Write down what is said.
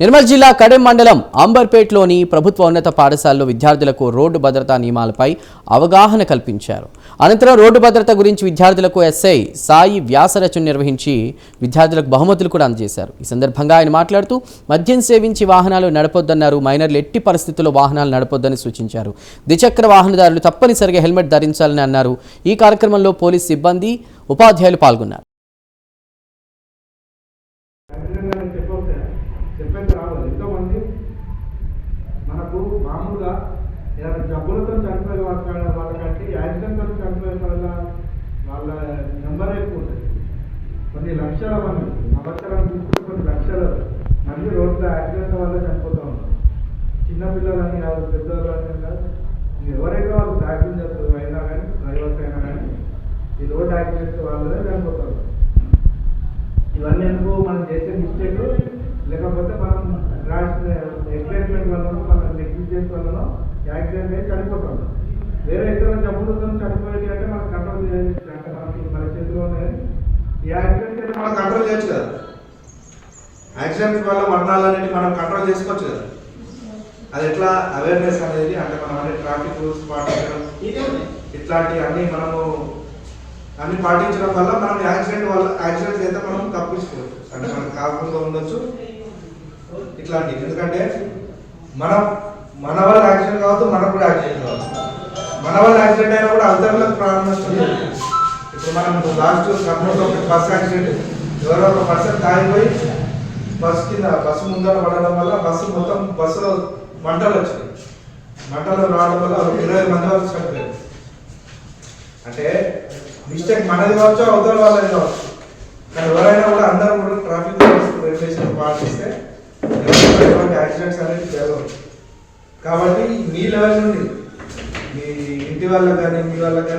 నిర్మల్ జిల్లా కడెం మండలం అంబర్పేట్లోని ప్రభుత్వ ఉన్నత పాఠశాలలో విద్యార్థులకు రోడ్డు భద్రతా నియమాలపై అవగాహన కల్పించారు. అనంతరం రోడ్డు భద్రత గురించి విద్యార్థులకు ఎస్ఐ సాయి వ్యాసరచన నిర్వహించి విద్యార్థులకు బహుమతులు కూడా అందజేశారు. ఈ సందర్భంగా ఆయన మాట్లాడుతూ మద్యం సేవించి వాహనాలు నడపొద్దన్నారు. మైనర్లు ఎట్టి పరిస్థితుల్లో వాహనాలు నడపొద్దని సూచించారు. ద్విచక్ర వాహనదారులు తప్పనిసరిగా హెల్మెట్ ధరించాలని అన్నారు. ఈ కార్యక్రమంలో పోలీస్ సిబ్బంది ఉపాధ్యాయులు పాల్గొన్నారు. చెప్పేది రావాలి ఎంతోమంది మనకు మామూలుగా ఏదైనా జబ్బులతో చనిపోయే వాళ్ళ వాళ్ళకంటే యాక్సిడెంట్తో చనిపోయే వాళ్ళ వాళ్ళ నెంబర్ ఎక్కువ ఉంటుంది. కొన్ని లక్షల మంది సంవత్సరం చూసుకుంటే కొన్ని లక్షలు. మళ్ళీ రోడ్ల యాక్సిడెంట్ వల్ల చనిపోతూ ఉంటారు చిన్నపిల్లలని కాదు పెద్దవాళ్ళని కాదు. ఎవరైతే వాళ్ళు ప్యాసింజర్స్ అయినా కానీ డ్రైవర్స్ అయినా కానీ ఈ రోడ్ యాక్సిడెంట్ వాళ్ళే చనిపోతారు వల్లనో మన నెగ్లిజెన్స్ వల్లనో యాక్సిడెంట్ అయి చనిపోతాం వేరే ఇతర జబ్బులతో చనిపోయేది అంటే మనం కంట్రోల్ చేయాలి అంటే మనకి మన చేతిలో ఉన్నాయి ఈ యాక్సిడెంట్ అయితే మనం కంట్రోల్ చేయొచ్చు కదా? యాక్సిడెంట్స్ వల్ల మరణాలు అనేవి మనం కంట్రోల్ చేసుకోవచ్చు కదా? అది ఎట్లా? అవేర్నెస్ అనేది అంటే మనం అన్ని ట్రాఫిక్ రూల్స్ పాటించడం ఇట్లాంటి అన్ని మనము అన్ని పాటించడం వల్ల మనం యాక్సిడెంట్ వల్ల యాక్సిడెంట్స్ అయితే మనం తప్పించుకోవచ్చు. అంటే మనకు కాకుండా ఉండొచ్చు. ఇట్లాంటివి. ఎందుకంటే మనం మన వల్ల యాక్సిడెంట్ కావద్దు మనకు కూడా యాక్సిడెంట్ కావద్దు. మన వల్ల యాక్సిడెంట్ అయినా కూడా అందరిలో ప్రాణం నష్టం ఇప్పుడు మనం లాస్ట్ కర్నూలులో ఒక బస్ యాక్సిడెంట్ ఎవరో ఒక పర్సన్ తాగిపోయి బస్ కింద బస్సు ముందర పడడం వల్ల బస్సు మొత్తం బస్సులో మంటలు వచ్చాయి. మంటలు రావడం వల్ల ఒక ఇరవై మంది వరకు చనిపోయారు. అంటే మిస్టేక్ మనది కావచ్చు అవతల వాళ్ళది కావచ్చు. కానీ ఎవరైనా కూడా అందరూ కూడా ట్రాఫిక్ రెగ్యులేషన్ పాటిస్తే ఎటువంటి యాక్సిడెంట్స్ అనేది జరగవు. కాబట్టి మీ లెవెల్ నుండి మీ ఇంటి వాళ్ళకి కానీ మీ వాళ్ళకి కానీ